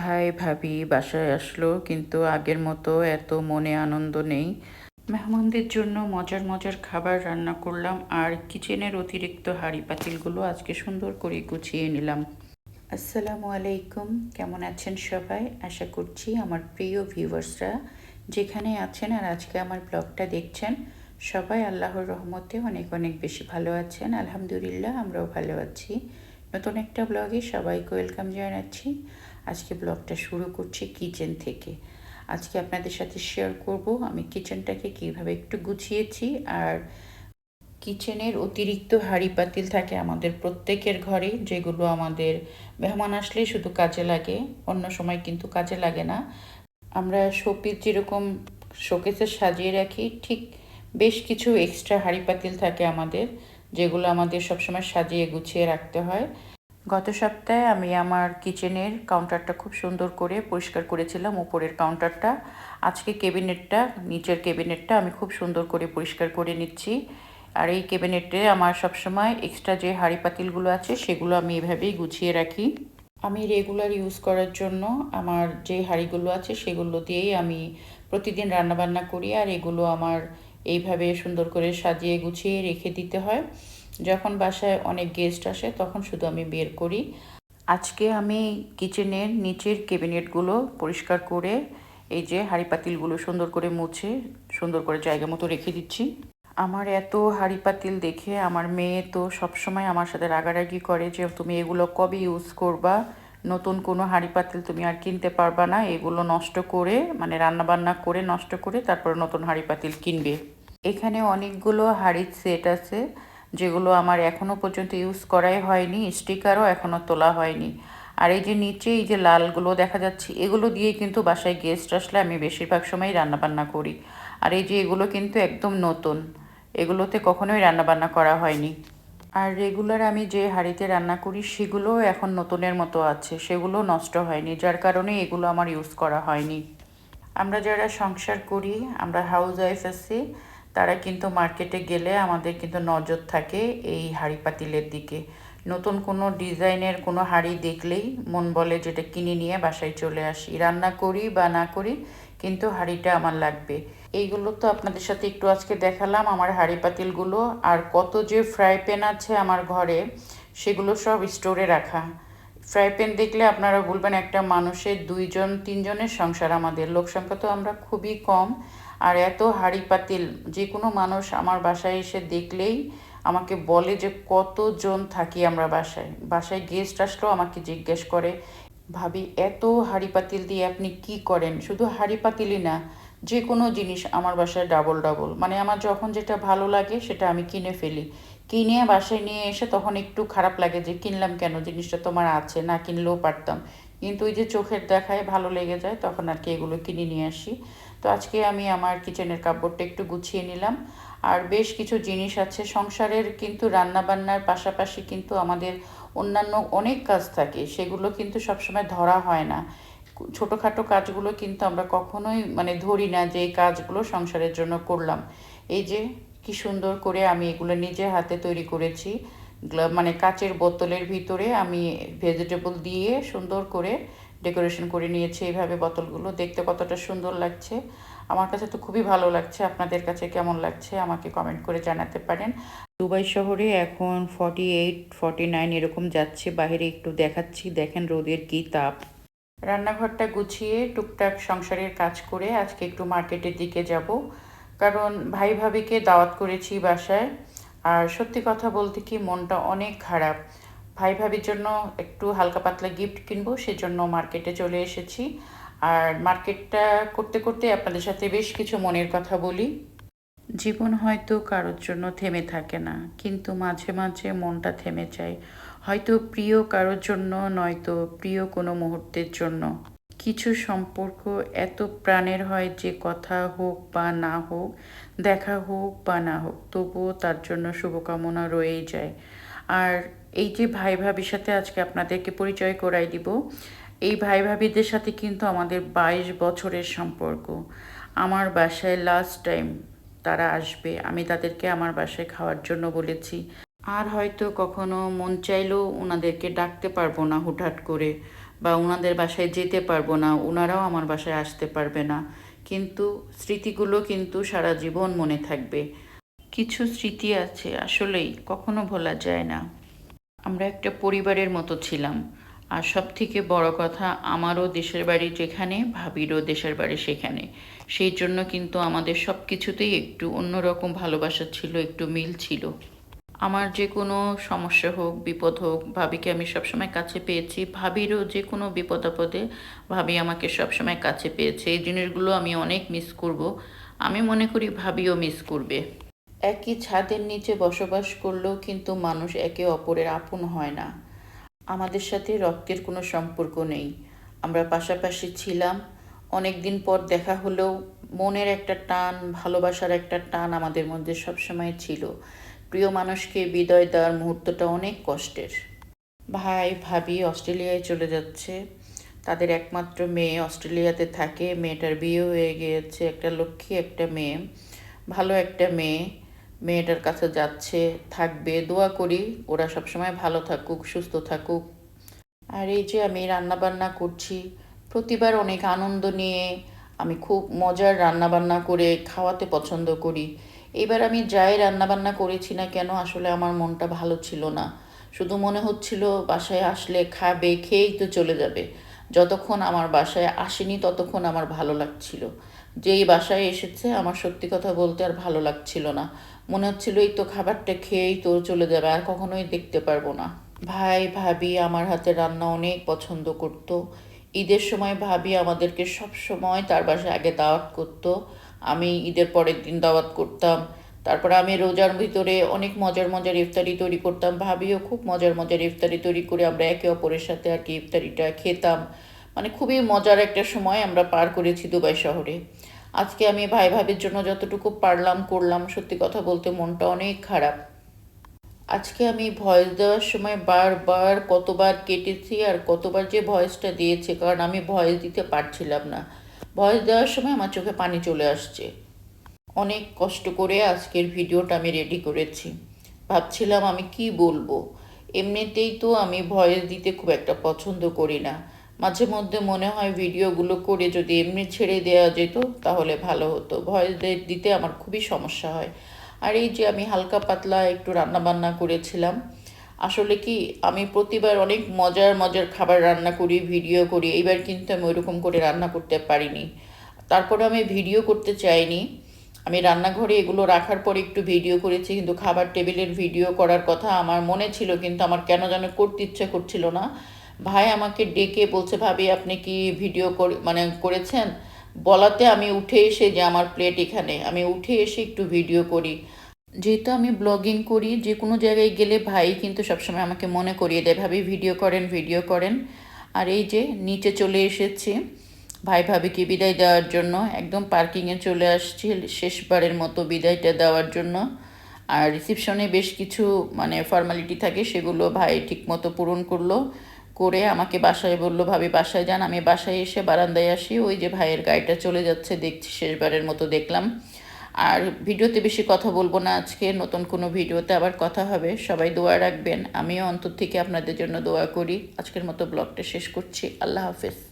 ভাই, ভাবি বাসায় আসলো, কিন্তু আগের মতো এত মনে আনন্দ নেই। মেহমানদের জন্য মজার মজার খাবার রান্না করলাম আর কিচেনের অতিরিক্ত হাঁড়ি পাতিলগুলো আজকে সুন্দর করে গুছিয়ে নিলাম। আসসালামু আলাইকুম, কেমন আছেন সবাই? আশা করছি আমার প্রিয় ভিউয়ার্সরা যেখানে আছেন আর আজকে আমার ব্লগটা দেখছেন, সবাই আল্লাহর রহমতে অনেক অনেক বেশি ভালো আছেন। আলহামদুলিল্লাহ, আমরাও ভালো আছি। নতুন একটা ব্লগে সবাইকে ওয়েলকাম জানাচ্ছি। আজকে ব্লগটা শুরু করছি কিচেন থেকে। আজকে আপনাদের সাথে শেয়ার করব আমি কিচেনটাকে কীভাবে একটু গুছিয়েছি আর কিচেনের অতিরিক্ত হাঁড়ি পাতিল থাকে আমাদের প্রত্যেকের ঘরে, যেগুলো আমাদের মেহমান আসলেই শুধু কাজে লাগে, অন্য সময় কিন্তু কাজে লাগে না। আমরা শোপিস যেরকম শোকেসে সাজিয়ে রাখি, ঠিক বেশ কিছু এক্সট্রা হাঁড়ি পাতিল থাকে আমাদের। যেগুলো আমাদের সবসময় সাজিয়ে গুছিয়ে রাখতে হয়। গত সপ্তাহে আমি আমার কিচেনের কাউন্টারটা খুব সুন্দর করে পরিষ্কার করেছিলাম, উপরের কাউন্টারটা আজকে কেবিনেটটা নিচের কেবিনেটটা আমি খুব সুন্দর করে পরিষ্কার করে নিচ্ছি। আর এই ক্যাবিনেটে আমার সবসময় এক্সট্রা যে হাঁড়ি পাতিলগুলো আছে, সেগুলো আমি এভাবেই গুছিয়ে রাখি। আমি রেগুলার ইউজ করার জন্য আমার যে হাঁড়িগুলো আছে, সেগুলো দিয়েই আমি প্রতিদিন রান্নাবান্না করি। আর এগুলো আমার এইভাবে সুন্দর করে সাজিয়ে গুছিয়ে রেখে দিতে হয়। যখন বাসায় অনেক গেস্ট আসে, তখন শুধু আমি বের করি। আজকে আমি কিচেনের নিচের ক্যাবিনেটগুলো পরিষ্কার করে, এই যে হাঁড়ি পাতিলগুলো সুন্দর করে মুছে, সুন্দর করে জায়গা মতো রেখে দিচ্ছি। আমার এত হাঁড়ি পাতিল দেখে আমার মেয়ে তো সবসময় আমার সাথে রাগারাগি করে যে, তুমি এগুলো কবে ইউজ করবা? নতুন কোনো হাঁড়ি পাতিল তুমি আর কিনতে পারবা না, এগুলো নষ্ট করে মানে রান্না বান্না করে নষ্ট করে তারপর নতুন হাঁড়ি পাতিল কিনবে। এখানে অনেকগুলো হাঁড়ির সেট আছে, যেগুলো আমার এখনও পর্যন্ত ইউজ করাই হয়নি স্টিকারও এখনও তোলা হয়নি। আর এই যে নিচে এই যে লালগুলো দেখা যাচ্ছে, এগুলো দিয়ে কিন্তু বাসায় গেস্ট আসলে আমি বেশিরভাগ সময় রান্নাবান্না করি। আর এই যে এগুলো কিন্তু একদম নতুন, এগুলোতে কখনোই রান্নাবান্না করা হয়নি। আর রেগুলার আমি যে হাঁড়িতে রান্না করি, সেগুলোও এখন নতুনের মতো আছে। সেগুলো নষ্ট হয়নি, যার কারণে এগুলো আমার ইউজ করা হয়নি। আমরা যারা সংসার করি, আমরা হাউস ওয়াইফ আছি, তারা কিন্তু মার্কেটে গেলে আমাদের কিন্তু নজর থাকে এই হাঁড়ি পাতিলের দিকে। নতুন কোনো ডিজাইনের কোনো হাঁড়ি দেখলেই মন বলে যেটা কিনে নিয়ে বাসায় চলে আসি। রান্না করি বা না করি, কিন্তু হাঁড়িটা আমার লাগবে। এইগুলো তো আপনাদের সাথে একটু আজকে দেখালাম, আমার হাঁড়ি পাতিলগুলো আর কত যে ফ্রাই প্যান আছে আমার ঘরে, সেগুলো সব স্টোরে রাখা। ফ্রাই প্যান দেখলে আপনারা বলবেন একটা মানুষের দুইজন, তিনজনের সংসার আমাদের, লোক সংখ্যা তো আমরা খুবই কম। আর এত হাঁড়ি পাতিল, যে কোনো মানুষ আমার বাসায় এসে দেখলেই আমাকে বলে যে কতজন থাকি আমরা বাসায়। বাসায় গেস্ট আসলেও আমাকে জিজ্ঞেস করে, ভাবি, এত হাঁড়ি পাতিল দিয়ে আপনি কি করেন? শুধু হাঁড়ি পাতিলই না যে কোনো জিনিস আমার বাসায় ডাবল ডাবল মানে আমার যখন যেটা ভালো লাগে সেটা আমি কিনে ফেলি। কিনে বাসায় নিয়ে এসে তখন একটু খারাপ লাগে যে কিনলাম কেন? জিনিসটা তোমার আছে, না কিনলেও পারতাম। কিন্তু ওই যে চোখের দেখায় ভালো লেগে যায়, তখন আর কি এগুলো কিনে নিয়ে আসি। তো আজকে আমি আমার কিচেনের কাপড়টা একটু গুছিয়ে নিলাম। আর বেশ কিছু জিনিস আছে। সংসারের কিন্তু রান্না বান্নার পাশাপাশি কিন্তু আমাদের অন্যান্য অনেক কাজ থাকে। সেগুলো কিন্তু সবসময় ধরা হয় না। ছোটোখাটো কাজগুলো কিন্তু আমরা কখনোই মানে ধরি না যে এই কাজগুলো সংসারের জন্য করলাম। এই যে কি সুন্দর করে আমি এগুলো নিজে হাতে তৈরি করেছি। মানে কাচের বোতলের ভিতরে আমি ভেজিটেবল দিয়ে সুন্দর করে ডেকোরেশন করে নিয়েছি এইভাবে বোতলগুলো। দেখতে কতটা সুন্দর লাগছে। আমার কাছে তো খুবই ভালো লাগছে। আপনাদের কাছে কেমন লাগছে আমাকে কমেন্ট করে জানাতে পারেন। দুবাই শহরে এখন ফর্টি এইট ফর্টি নাইন এরকম যাচ্ছে। বাইরে একটু দেখাচ্ছি। দেখেন রোদের কী তাপ। রান্নাঘরটা গুছিয়ে টুকটাক সংসারের কাজ করে আজকে একটু মার্কেটের দিকে যাব। কারণ ভাই ভাবিকে দাওয়াত করেছি বাসায়। আর সত্যি কথা বলতে কি, মনটা অনেক খারাপ। ভাই ভাবির জন্য একটু হালকা পাতলা গিফট কিনবো, সেজন্য মার্কেটে চলে এসেছি। আর মার্কেটটা করতে করতে আপনাদের সাথে বেশ কিছু মনের কথা বলি। জীবন হয়তো কারোর জন্য থেমে থাকে না, কিন্তু মাঝে মাঝে মনটা থেমে যায়। হয়তো প্রিয় কারোর জন্য নয়তো প্রিয় কোনো মুহূর্তের জন্য। কিছু সম্পর্ক এত প্রাণের হয় যে কথা হোক বা না হোক, দেখা হোক বা না হোক, তবুও তার জন্য শুভকামনা রয়েই যায়। আর এই যে ভাই ভাবির সাথে আজকে আপনাদেরকে পরিচয় করাই দিব, এই ভাই ভাবিদের সাথে কিন্তু আমাদের বাইশ বছরের সম্পর্ক। আমার বাসায় লাস্ট টাইম তারা আসবে। আমি তাদেরকে আমার বাসায় খাওয়ার জন্য বলেছি। আর হয়তো কখনো মন চাইলেও ওনাদেরকে ডাকতে পারব না হুটহাট করে বা ওনাদের বাসায় যেতে পারব না ওনারাও আমার বাসায় আসতে পারবে না। কিন্তু স্মৃতিগুলো কিন্তু সারা জীবন মনে থাকবে। কিছু স্মৃতি আছে, আসলেই কখনো ভোলা যায় না। আমরা একটা পরিবারের মতো ছিলাম। আর সব থেকে বড় কথা, আমারও দেশের বাড়ি যেখানে, ভাবিরও দেশের বাড়ি সেখানে। সেই জন্য কিন্তু আমাদের সব কিছুতেই একটু অন্যরকম ভালোবাসা ছিল, একটু মিল ছিল। আমার যে কোনো সমস্যা হোক, বিপদ হোক, ভাবিকে আমি সবসময় কাছে পেয়েছি। ভাবিরও যে কোনো বিপদ আপদে ভাবি আমাকে সবসময় কাছে পেয়েছে। এই জিনিসগুলো আমি অনেক মিস করব। আমি মনে করি ভাবিও মিস করবে। একই ছাদের নিচে বসবাস করলেও কিন্তু মানুষ একে অপরের আপন হয় না। আমাদের সাথে রক্তের কোনো সম্পর্ক নেই। আমরা পাশাপাশি ছিলাম। অনেক দিন পর দেখা হলেও মনের একটা টান, ভালোবাসার একটা টান আমাদের মধ্যে সবসময় ছিল। প্রিয় মানুষকে বিদায় দেওয়ার মুহূর্তটা অনেক কষ্টের। ভাই, ভাবি অস্ট্রেলিয়ায় চলে যাচ্ছে। তাদের একমাত্র মেয়ে অস্ট্রেলিয়াতে থাকে। মেয়েটার বিয়ে হয়ে গিয়েছে। একটা লক্ষ্মী, একটা মেয়ে। ভালো একটা মেয়ে। মেয়েটার কাছে যাচ্ছে, থাকবে, দোয়া করি, ওরা সবসময় ভালো থাকুক, সুস্থ থাকুক। আর এই যে আমি রান্না বান্না করছি, প্রতিবার অনেক আনন্দ নিয়ে আমি খুব মজার রান্না বান্না করে খাওয়াতে পছন্দ করি। এবার আমি যাই রান্না বান্না করেছি না কেন, আসলে আমার মনটা ভালো ছিল না। শুধু মনে হচ্ছিল বাসায় আসলে খাবে, খেয়েই তো চলে যাবে। যতক্ষণ আমার বাসায় আসেনি, ততক্ষণ আমার ভালো লাগছিল। যেই বাসায় এসেছে, আমার সত্যি কথা বলতে আর ভালো লাগছিল না। মনে হচ্ছিল, এই তো খাবারটা খেয়েই তো চলে যাবে, আর কখনোই দেখতে পারব না। ভাই, ভাবি, আমার হাতে রান্না অনেক পছন্দ করত। ঈদের সময় ভাবি আমাদেরকে সব সময় তার বাসায় আগে দাওয়াত করতো। আমি ঈদের পরের দিন দাওয়াত করতাম। তারপরে আমি রোজার ভিতরে অনেক মজার মজার ইফতারি তৈরি করতাম। ভাবিও খুব মজার মজার ইফতারি তৈরি করে আমরা একে অপরের সাথে আর কি ইফতারিটা খেতাম। মানে খুবই মজার একটা সময় আমরা পার করেছি দুবাই শহরে। আজকে আমি ভাই ভাবির জন্য যতটুকু পারলাম, করলাম, সত্যি কথা বলতে মনটা অনেক খারাপ। আজকে আমি ভয়েস দেওয়ার সময় বারবার কতবার কেটেছি আর কতবার যে ভয়েসটা দিয়েছে, কারণ আমি ভয়েস দিতে পারছিলাম না। ভয়েস দেওয়ার সময় আমার চোখে পানি চলে আসছে। অনেক কষ্ট করে আজকের ভিডিওটা আমি রেডি করেছি। ভাবছিলাম আমি কি বলব? এমনিতেই তো আমি ভয়েস দিতে খুব একটা পছন্দ করি না। মাঝে মধ্যে মনে হয় ভিডিওগুলো করে যদি এমনি ছেড়ে দেওয়া যেত, তাহলে ভালো হতো। ভয়েস দিতে আমার খুবই সমস্যা হয়। আর এই যে আমি হালকা পাতলা একটু রান্না বান্না করেছিলাম, আসলে কি আমি প্রতিবার অনেক মজার মজার খাবার রান্না করি, ভিডিও করি, এইবার কিন্তু আমি ওইরকম করে রান্না করতে পারিনি। তারপরে আমি ভিডিও করতে চাইনি। আমি রান্নাঘরে এগুলো রাখার পরে একটু ভিডিও করেছি, কিন্তু খাবার টেবিলের ভিডিও করার কথা আমার মনে ছিল, কিন্তু আমার কেন যেন করতে ইচ্ছা করছিল না। ভাই আমাকে ডেকে বলছে, ভাবি, আপনি কি ভিডিও মানে করেছেন? বলাতে আমি উঠে এসে যে আমার প্লেট এখানে, আমি উঠে এসে একটু ভিডিও করি। যেহেতু আমি ব্লগিং করি, যে কোনো জায়গায় গেলে ভাই কিন্তু সবসময় আমাকে মনে করিয়ে দেয়, ভাবি ভিডিও করেন ভিডিও করেন। আর এই যে নিচে চলে এসেছি, ভাই, ভাবিকে বিদায় দেওয়ার জন্য, একদম পার্কিংয়ে চলে আসছি শেষবারের মতো বিদায়টা দেওয়ার জন্য। আর রিসিপশনে বেশ কিছু মানে ফর্মালিটি থাকে, সেগুলো ভাই ঠিকমতো পূরণ করল। করে আমাকে বাসায় বলল, ভাবি, বাসায় যান, আমি বাসায় এসে বারান্দায় আসি। ওই যে ভাইয়ের গাড়িটা চলে যাচ্ছে দেখছি, শেষবারের মতো দেখলাম। আর ভিডিওতে বেশি কথা বলব না আজকে, নতুন কোনো ভিডিওতে আবার কথা হবে। সবাই দোয়া রাখবেন। আমিও অন্তর থেকে আপনাদের জন্য দোয়া করি। আজকের মতো ব্লগটা শেষ করছি। আল্লাহ হাফেজ।